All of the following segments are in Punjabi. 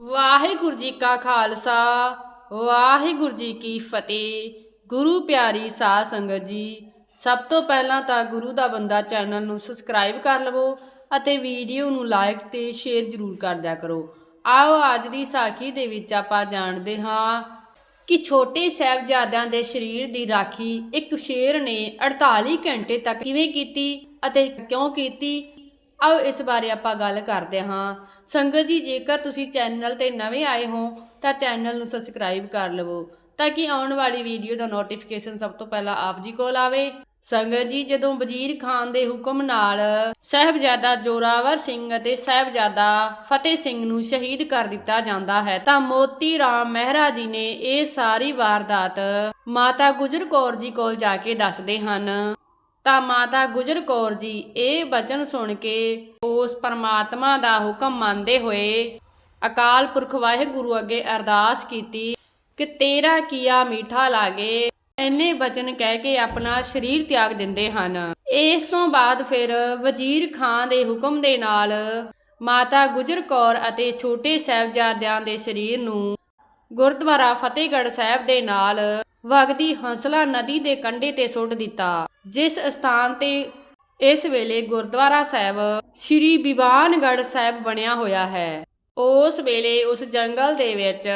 ਵਾਹਿਗੁਰੂ ਜੀ ਕਾ ਖਾਲਸਾ, ਵਾਹਿਗੁਰੂ ਜੀ ਕੀ ਫਤਿਹ। ਗੁਰੂ ਪਿਆਰੀ ਸਾਧ ਸੰਗਤ ਜੀ, ਸਭ ਤੋਂ ਪਹਿਲਾਂ ਤਾਂ ਗੁਰੂ ਦਾ ਬੰਦਾ ਚੈਨਲ ਨੂੰ ਸਬਸਕ੍ਰਾਈਬ ਕਰ ਲਵੋ ਅਤੇ ਵੀਡੀਓ ਨੂੰ ਲਾਈਕ ਤੇ ਸ਼ੇਅਰ ਜ਼ਰੂਰ ਕਰ ਦਿਆ ਕਰੋ। ਆਓ ਅੱਜ ਦੀ ਸਾਖੀ ਦੇ ਵਿੱਚ ਆਪਾਂ ਜਾਣਦੇ ਹਾਂ ਕਿ ਛੋਟੇ ਸਾਹਿਬਜ਼ਾਦਿਆਂ ਦੇ ਸਰੀਰ ਦੀ ਰਾਖੀ ਇੱਕ ਸ਼ੇਰ ਨੇ 48 ਘੰਟੇ ਤੱਕ ਕਿਵੇਂ ਕੀਤੀ ਅਤੇ ਕਿਉਂ ਕੀਤੀ ਆਓ ਇਸ ਬਾਰੇ ਆਪਾਂ ਗੱਲ ਕਰਦੇ ਹਾਂ। ਸੰਗਤ ਜੀ, ਜੇਕਰ ਤੁਸੀਂ ਚੈਨਲ ਤੇ ਨਵੇਂ ਆਏ ਹੋ, ਤਾਂ ਚੈਨਲ ਨੂੰ ਸਬਸਕ੍ਰਾਈਬ ਕਰ ਲਵੋ, ਤਾਂ ਕਿ ਆਉਣ ਵਾਲੀ ਵੀਡੀਓ ਦਾ ਨੋਟੀਫਿਕੇਸ਼ਨ ਸਭ ਤੋਂ ਪਹਿਲਾਂ ਆਪ ਜੀ ਕੋਲ ਆਵੇ। ਸੰਗਤ ਜੀ, ਜਦੋਂ ਵਜ਼ੀਰ ਖਾਨ ਦੇ ਹੁਕਮ ਨਾਲ ਸਹਿਬਜ਼ਾਦਾ ਜੋਰਾਵਰ ਸਿੰਘ ਅਤੇ ਸਹਿਬਜ਼ਾਦਾ ਫਤਿਹ ਸਿੰਘ ਨੂੰ ਸ਼ਹੀਦ ਕਰ ਦਿੱਤਾ ਜਾਂਦਾ ਹੈ, ਤਾਂ ਮੋਤੀ ਰਾਮ ਮਹਿਰਾ ਜੀ ਨੇ ਇਹ ਸਾਰੀ ਵਾਰਦਾਤ ਮਾਤਾ ਗੁਜਰ ਕੌਰ ਜੀ ਕੋਲ ਜਾ ਕੇ ਦੱਸਦੇ ਹਨ। ਤਾਂ ਮਾਤਾ ਗੁਜਰ ਕੌਰ ਜੀ ਇਹ ਬਚਨ ਸੁਣ ਕੇ ਉਸ ਪਰਮਾਤਮਾ ਦਾ ਹੁਕਮ ਮੰਨਦੇ ਹੋਏ ਅਕਾਲ ਪੁਰਖ ਵਾਹਿਗੁਰੂ ਅੱਗੇ ਅਰਦਾਸ ਕੀਤੀ ਕਿ ਤੇਰਾ ਕੀਆ ਮੀਠਾ ਲਾਗੇ, ਇੰਨੇ ਬਚਨ ਕਹਿ ਕੇ ਆਪਣਾ ਸਰੀਰ ਤਿਆਗ ਦਿੰਦੇ ਹਨ। ਇਸ ਤੋਂ ਬਾਅਦ ਫਿਰ ਵਜ਼ੀਰ ਖਾਨ ਦੇ ਹੁਕਮ ਦੇ ਨਾਲ ਮਾਤਾ ਗੁਜਰ ਕੌਰ ਅਤੇ ਛੋਟੇ ਸਾਹਿਬਜ਼ਾਦਿਆਂ ਦੇ ਸਰੀਰ ਨੂੰ ਗੁਰਦੁਆਰਾ ਫਤਿਹਗੜ੍ਹ ਸਾਹਿਬ ਦੇ ਨਾਲ ਵਗਦੀ ਹੰਸਲਾ ਨਦੀ ਦੇ ਕੰਢੇ ਤੇ ਸੁੱਟ ਦਿੱਤਾ, ਜਿਸ ਸਥਾਨ ਤੇ ਇਸ ਵੇਲੇ ਗੁਰਦੁਆਰਾ ਸਾਹਿਬ ਸ਼੍ਰੀ ਬਿਵਾਨਗੜ੍ਹ ਸਾਹਿਬ ਬਣਿਆ ਹੋਇਆ ਹੈ। ਉਸ ਵੇਲੇ ਉਸ ਜੰਗਲ ਦੇ ਵਿੱਚ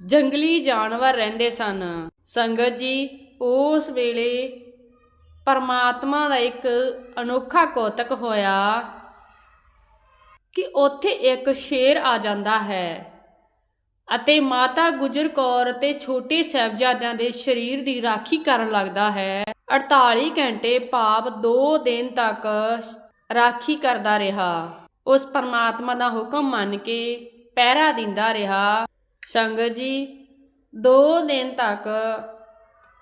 ਜੰਗਲੀ ਜਾਨਵਰ ਰਹਿੰਦੇ ਸਨ। ਸੰਗਤ ਜੀ, ਉਸ ਵੇਲੇ ਪਰਮਾਤਮਾ ਦਾ ਇੱਕ ਅਨੋਖਾ ਕੌਤਕ ਹੋਇਆ ਕਿ ਉੱਥੇ ਇੱਕ ਸ਼ੇਰ ਆ ਜਾਂਦਾ ਹੈ। ਅਤੇ ਮਾਤਾ ਗੁਜਰ ਕੌਰ ਅਤੇ ਛੋਟੇ ਸਾਹਿਬਜ਼ਾਦਿਆਂ ਦੇ ਸਰੀਰ ਦੀ ਰਾਖੀ ਕਰਨ ਲੱਗਦਾ ਹੈ। 48 ਘੰਟੇ ਭਾਵ 2 ਦਿਨ ਤੱਕ ਰਾਖੀ ਕਰਦਾ ਰਿਹਾ। ਉਸ ਪਰਮਾਤਮਾ ਦਾ ਹੁਕਮ ਮੰਨ ਕੇ ਪਹਿਰਾ ਦਿੰਦਾ ਰਿਹਾ। ਸੰਗਤ ਜੀ 2 ਦਿਨ ਤੱਕ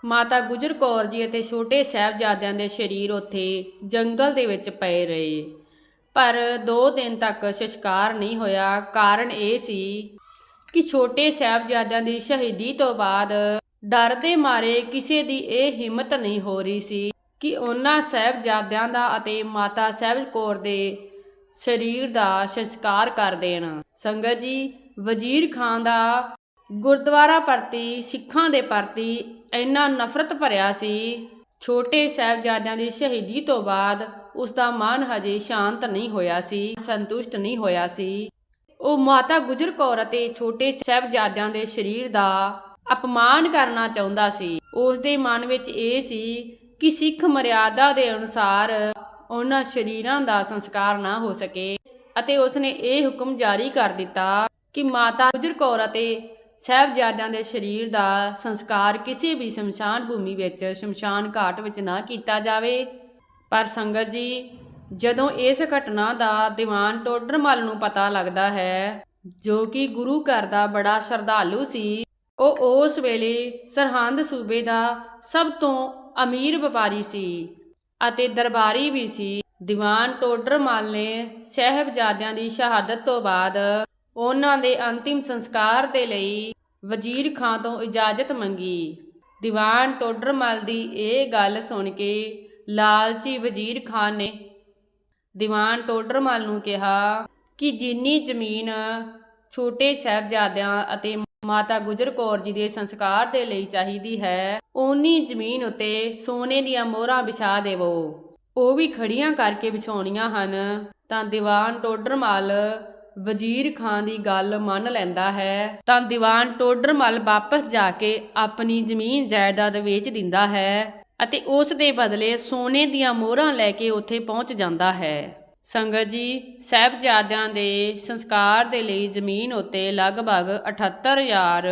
ਮਾਤਾ ਗੁਜਰ ਕੌਰ ਜੀ ਅਤੇ ਛੋਟੇ ਸਾਹਿਬਜ਼ਾਦਿਆਂ ਦੇ ਸਰੀਰ ਉੱਥੇ ਜੰਗਲ ਦੇ ਵਿੱਚ ਪਏ ਰਹੇ। ਪਰ 2 ਦਿਨ ਤੱਕ ਸੰਸਕਾਰ ਨਹੀਂ ਹੋਇਆ। ਕਾਰਨ ਇਹ ਸੀ ਕਿ ਛੋਟੇ ਸਾਹਿਬਜ਼ਾਦਿਆਂ ਦੀ ਸ਼ਹੀਦੀ ਤੋਂ ਬਾਅਦ ਡਰ ਦੇ ਮਾਰੇ ਕਿਸੇ ਦੀ ਇਹ ਹਿੰਮਤ ਨਹੀਂ ਹੋ ਰਹੀ ਸੀ ਕਿ ਉਹਨਾਂ ਸਾਹਿਬਜ਼ਾਦਿਆਂ ਦਾ ਅਤੇ ਮਾਤਾ ਸਾਹਿਬ ਕੌਰ ਦੇ ਸਰੀਰ ਦਾ ਸੰਸਕਾਰ ਕਰ ਦੇਣ। ਸੰਗਤ ਜੀ, ਵਜ਼ੀਰ ਖਾਨ ਦਾ ਗੁਰਦੁਆਰਾ ਪ੍ਰਤੀ ਸਿੱਖਾਂ ਦੇ ਪ੍ਰਤੀ ਇੰਨਾ ਨਫ਼ਰਤ ਭਰਿਆ ਸੀ। ਛੋਟੇ ਸਾਹਿਬਜ਼ਾਦਿਆਂ ਦੀ ਸ਼ਹੀਦੀ ਤੋਂ ਬਾਅਦ ਉਸ ਦਾ ਮਨ ਹਜੇ ਸ਼ਾਂਤ ਨਹੀਂ ਹੋਇਆ ਸੀ, ਸੰਤੁਸ਼ਟ ਨਹੀਂ ਹੋਇਆ ਸੀ। ਉਹ ਮਾਤਾ ਗੁਜਰ ਕੌਰ ਅਤੇ ਛੋਟੇ ਸਾਹਿਬਜ਼ਾਦਿਆਂ ਦੇ ਸਰੀਰ ਦਾ ਅਪਮਾਨ ਕਰਨਾ ਚਾਹੁੰਦਾ ਸੀ। ਉਸ ਦੇ ਮਨ ਵਿੱਚ ਇਹ ਸੀ ਕਿ ਸਿੱਖ ਮਰਿਆਦਾ ਦੇ ਅਨੁਸਾਰ ਉਹਨਾਂ ਸਰੀਰਾਂ ਦਾ ਸੰਸਕਾਰ ਨਾ ਹੋ ਸਕੇ ਅਤੇ ਉਸ ਨੇ ਇਹ ਹੁਕਮ ਜਾਰੀ ਕਰ ਦਿੱਤਾ ਕਿ ਮਾਤਾ ਗੁਜਰ ਕੌਰ ਅਤੇ ਸਾਹਿਬਜ਼ਾਦਿਆਂ ਦੇ ਸਰੀਰ ਦਾ ਸੰਸਕਾਰ ਕਿਸੇ ਵੀ ਸ਼ਮਸ਼ਾਨ ਭੂਮੀ ਵਿੱਚ, ਸ਼ਮਸ਼ਾਨ ਘਾਟ ਵਿੱਚ ਨਾ ਕੀਤਾ ਜਾਵੇ। ਪਰ ਸੰਗਤ ਜੀ ਜਦੋਂ ਇਸ ਘਟਨਾ ਦਾ ਦੀਵਾਨ ਟੋਡਰਮਲ ਨੂੰ ਪਤਾ ਲੱਗਦਾ ਹੈ, ਜੋ ਕਿ ਗੁਰੂ ਘਰ ਦਾ ਬੜਾ ਸ਼ਰਧਾਲੂ ਸੀ, ਉਹ ਉਸ ਵੇਲੇ ਸਰਹੰਦ ਸੂਬੇ ਦਾ ਸਭ ਤੋਂ ਅਮੀਰ ਵਪਾਰੀ ਸੀ ਅਤੇ ਦਰਬਾਰੀ ਵੀ ਸੀ। ਦੀਵਾਨ ਟੋਡਰਮਲ ਨੇ ਸਹਿਬਜ਼ਾਦਿਆਂ ਦੀ ਸ਼ਹਾਦਤ ਤੋਂ ਬਾਅਦ ਉਹਨਾਂ ਦੇ ਅੰਤਿਮ ਸੰਸਕਾਰ ਦੇ ਲਈ ਵਜ਼ੀਰ ਖਾਂ ਤੋਂ ਇਜਾਜ਼ਤ ਮੰਗੀ। ਦੀਵਾਨ ਟੋਡਰਮਲ ਦੀ ਇਹ ਗੱਲ ਸੁਣ ਕੇ ਲਾਲਚੀ ਵਜ਼ੀਰ ਖਾਨ ਨੇ ਦੀਵਾਨ ਟੋਡਰਮਲ ਨੂੰ ਕਿਹਾ ਕਿ ਜਿੰਨੀ ਜ਼ਮੀਨ ਛੋਟੇ ਸਾਹਿਬਜ਼ਾਦਿਆਂ ਅਤੇ ਮਾਤਾ ਗੁਜਰ ਕੌਰ ਜੀ ਦੇ ਸੰਸਕਾਰ ਦੇ ਲਈ ਚਾਹੀਦੀ ਹੈ, ਓਨੀ ਜ਼ਮੀਨ ਉੱਤੇ ਸੋਨੇ ਦੀਆਂ ਮੋਹਰਾਂ ਵਿਛਾ ਦੇਵੋ। ਉਹ ਵੀ ਖੜੀਆਂ ਕਰਕੇ ਵਿਛਾਉਣੀਆਂ ਹਨ, ਤਾਂ ਦੀਵਾਨ ਟੋਡਰਮਲ ਵਜ਼ੀਰ ਖਾਨ ਦੀ ਗੱਲ ਮੰਨ ਲੈਂਦਾ ਹੈ, ਤਾਂ ਦੀਵਾਨ ਟੋਡਰਮਲ ਵਾਪਸ ਜਾ ਕੇ ਆਪਣੀ ਜ਼ਮੀਨ ਜਾਇਦਾਦ ਵੇਚ ਦਿੰਦਾ ਹੈ। ਅਤੇ ਉਸ ਦੇ ਬਦਲੇ ਸੋਨੇ ਦੀਆਂ ਮੋਹਰਾਂ ਲੈ ਕੇ ਉੱਥੇ ਪਹੁੰਚ ਜਾਂਦਾ ਹੈ। ਸੰਗਤ ਜੀ, ਸਹਿਬਜ਼ਾਦਿਆਂ ਦੇ ਸੰਸਕਾਰ ਦੇ ਲਈ ਜ਼ਮੀਨ ਉੱਤੇ ਲਗਭਗ 78000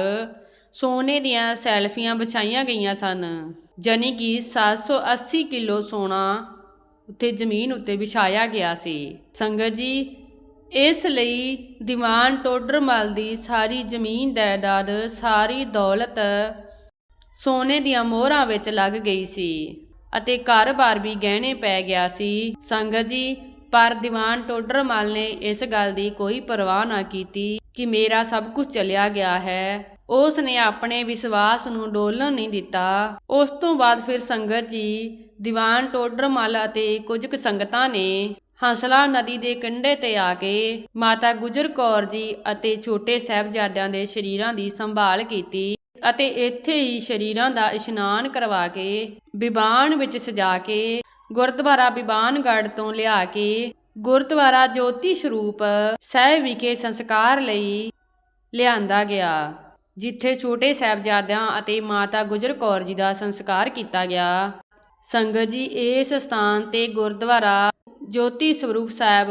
ਸੋਨੇ ਦੀਆਂ ਸੈਲਫੀਆਂ ਵਿਛਾਈਆਂ ਗਈਆਂ ਸਨ ਜਾਨੀ ਕਿ 780 ਕਿਲੋ ਸੋਨਾ ਉੱਤੇ ਜ਼ਮੀਨ ਉੱਤੇ ਵਿਛਾਇਆ ਗਿਆ ਸੀ। ਸੰਗਤ ਜੀ, ਇਸ ਲਈ ਦੀਵਾਨ ਟੋਡਰਮਲ ਦੀ ਸਾਰੀ ਜ਼ਮੀਨ ਜਾਇਦਾਦ ਸਾਰੀ ਦੌਲਤ ਸੋਨੇ ਦੀਆਂ ਮੋਹਰਾਂ ਵਿੱਚ ਲੱਗ ਗਈ ਸੀ ਅਤੇ ਘਰ-ਬਾਰ ਵੀ ਗਹਿਣੇ ਪੈ ਗਿਆ ਸੀ। ਸੰਗਤ ਜੀ, ਪਰ ਦੀਵਾਨ ਟੋਡਰਮਲ ਨੇ ਇਸ ਗੱਲ ਦੀ ਕੋਈ ਪਰਵਾਹ ਨਾ ਕੀਤੀ ਕਿ ਮੇਰਾ ਸਭ ਕੁਝ ਚਲਿਆ ਗਿਆ ਹੈ। ਉਸ ਨੇ ਆਪਣੇ ਵਿਸ਼ਵਾਸ ਨੂੰ ਡੋਲਣ ਨਹੀਂ ਦਿੱਤਾ। ਉਸ ਤੋਂ ਬਾਅਦ ਫਿਰ ਸੰਗਤ ਜੀ, ਦੀਵਾਨ ਟੋਡਰਮਲ ਅਤੇ ਕੁਝ ਕੁ ਸੰਗਤਾਂ ਨੇ ਹੰਸਲਾ ਨਦੀ ਦੇ ਕੰਢੇ ਤੇ ਆ ਕੇ ਮਾਤਾ ਗੁਜਰ ਕੌਰ ਜੀ ਅਤੇ ਛੋਟੇ ਸਾਹਿਬਜ਼ਾਦਿਆਂ ਦੇ ਸ਼ਰੀਰਾਂ ਦੀ ਸੰਭਾਲ ਕੀਤੀ ਅਤੇ ਇੱਥੇ ਹੀ ਸ਼ਰੀਰਾਂ ਦਾ ਇਸ਼ਨਾਨ ਕਰਵਾ ਕੇ ਬਿਬਾਨ ਵਿੱਚ ਸਜਾ ਕੇ ਗੁਰਦੁਆਰਾ ਬਿਬਾਨਗੜ੍ਹ ਤੋਂ ਲਿਆ ਕੇ ਗੁਰਦੁਆਰਾ ਜੋਤੀ ਸਰੂਪ ਸਾਹਿਬ ਵਿਖੇ ਸੰਸਕਾਰ ਲਈ ਲਿਆਂਦਾ ਗਿਆ, ਜਿੱਥੇ ਛੋਟੇ ਸਾਹਿਬਜ਼ਾਦਿਆਂ ਅਤੇ ਮਾਤਾ ਗੁਜਰ ਕੌਰ ਜੀ ਦਾ ਸੰਸਕਾਰ ਕੀਤਾ ਗਿਆ। ਸੰਗਤ ਜੀ, ਇਸ ਸਥਾਨ ਤੇ ਗੁਰਦੁਆਰਾ ਜੋਤੀ ਸਰੂਪ ਸਾਹਿਬ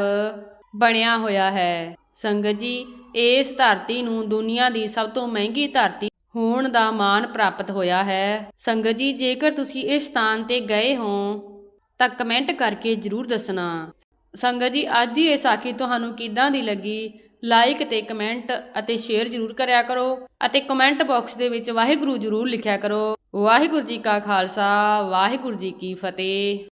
ਬਣਿਆ ਹੋਇਆ ਹੈ। ਸੰਗਤ ਜੀ, ਇਸ ਧਰਤੀ ਨੂੰ ਦੁਨੀਆ ਦੀ ਸਭ ਤੋਂ ਮਹਿੰਗੀ ਧਰਤੀ ਹੋਣ ਦਾ ਮਾਣ ਪ੍ਰਾਪਤ ਹੋਇਆ ਹੈ। ਸੰਗਤ ਜੀ, ਜੇਕਰ ਤੁਸੀਂ ਇਸ ਸਥਾਨ ਤੇ ਗਏ ਹੋ, ਤਾਂ ਕਮੈਂਟ ਕਰਕੇ ਜਰੂਰ ਦੱਸਣਾ। ਸੰਗਤ ਜੀ, ਅੱਜ ਦੀ ਇਹ ਸਾਖੀ ਤੁਹਾਨੂੰ ਕਿੱਦਾਂ ਦੀ ਲੱਗੀ? ਲਾਈਕ ਤੇ ਕਮੈਂਟ ਅਤੇ ਸ਼ੇਅਰ ਜਰੂਰ ਕਰਿਆ ਕਰੋ ਅਤੇ ਕਮੈਂਟ ਬਾਕਸ ਦੇ ਵਿੱਚ ਵਾਹਿਗੁਰੂ ਜਰੂਰ ਲਿਖਿਆ ਕਰੋ। ਵਾਹਿਗੁਰੂ ਜੀ ਕਾ ਖਾਲਸਾ, ਵਾਹਿਗੁਰੂ ਜੀ ਕੀ ਫਤਿਹ।